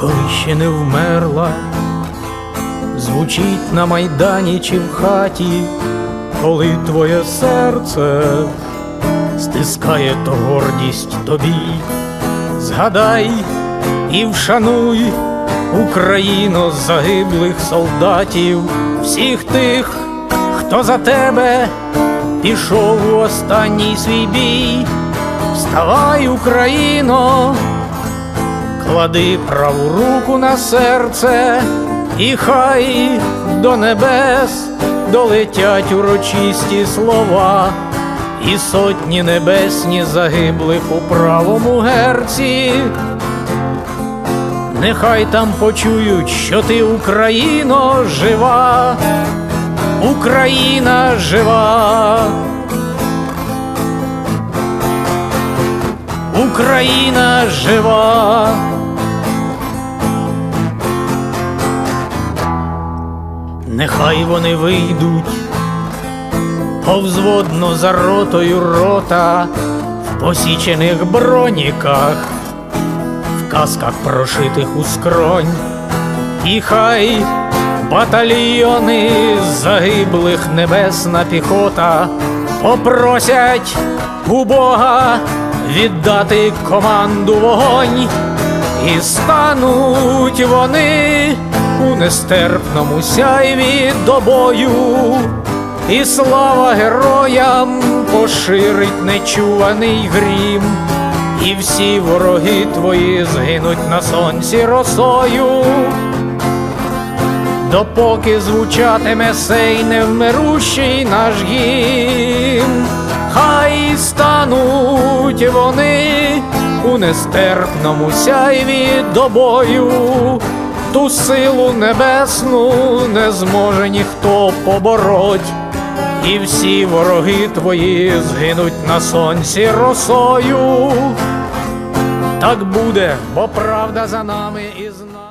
коли ще не вмерла, звучить на майдані чи в хаті, коли твоє серце стискає то гордість тобі. Згадай і вшануй Україну загиблих солдатів, всіх тих, хто за тебе пішов у останній свій бій. Вставай, Україно, клади праву руку на серце, і хай до небес долетять урочисті слова, і сотні небесні загиблих у правому герці. Нехай там почують, що ти Україно жива, Україна жива. Україна жива. Нехай вони вийдуть повзводно за ротою рота в посічених броніках, в касках прошитих у скронь, і хай батальйони загиблих небесна піхота попросять у Бога віддати команду вогонь, і стануть вони у нестерпному сяйві до бою, і слава героям поширить нечуваний грім, і всі вороги твої згинуть на сонці росою. Допоки звучатиме сей невмирущий наш гімн, у нестерпному сяйві добою, ту силу небесну не зможе ніхто побороть, і всі вороги твої згинуть на сонці росою. Так буде, бо правда за нами і з нами.